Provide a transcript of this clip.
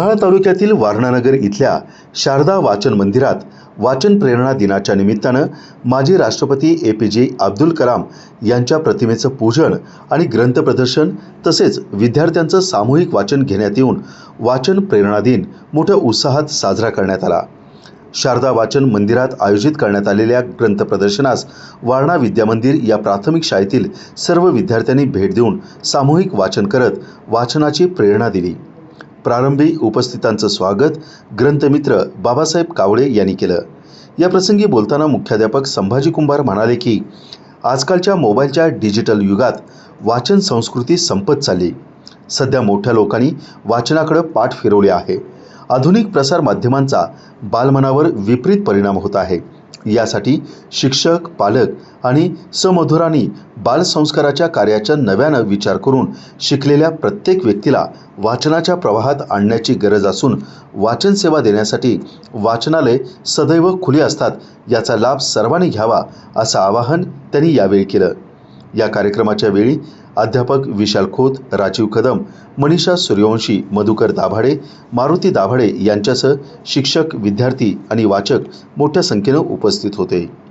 मोढाळा तालुक्यातील वारणानगर इथल्या शारदा वाचन मंदिरात वाचन प्रेरणा दिनाच्या निमित्तानं माजी राष्ट्रपती ए पी जे अब्दुल कलाम यांच्या प्रतिमेचं पूजन आणि ग्रंथ प्रदर्शन तसेच विद्यार्थ्यांचं सामूहिक वाचन घेण्यात येऊन वाचन प्रेरणा दिन मोठ्या उत्साहात साजरा करण्यात आला. शारदा वाचन मंदिरात आयोजित करण्यात आलेल्या ग्रंथ प्रदर्शनास वारणा विद्यामंदिर या प्राथमिक शाळेतील सर्व विद्यार्थ्यांनी भेट देऊन सामूहिक वाचन करत वाचनाची प्रेरणा दिली. प्रारंभी उपस्थितांचं स्वागत ग्रंथमित्र बाबासाहेब कावळे यांनी केलं. या प्रसंगी बोलताना मुख्याध्यापक संभाजी कुंभार म्हणाले की आजकालच्या मोबाईलच्या डिजिटल युगात वाचन संस्कृती संपत चालली. सध्या मोठ्या लोकांनी वाचनाकडे पाठ फिरवले आहे. आधुनिक प्रसार माध्यमांचा बालमनावर विपरीत परिणाम होत आहे. यासाठी शिक्षक पालक आणि समधुरांनी बालसंस्काराच्या कार्याचा नव्यानं विचार करून शिकलेल्या प्रत्येक व्यक्तीला वाचनाच्या प्रवाहात आणण्याची गरज असून वाचन सेवा देण्यासाठी वाचनालय सदैव खुली असतात याचा लाभ सर्वांनी घ्यावा असं आवाहन त्यांनी यावेळी केलं. या कार्यक्रमाच्या वेळी अध्यापक विशाल खोत राजीव कदम मनीषा सूर्यवंशी मधुकर दाभाडे मारुती दाभाडे यांच्यासह शिक्षक विद्यार्थी आणि वाचक मोठ्या संख्येनं उपस्थित होते.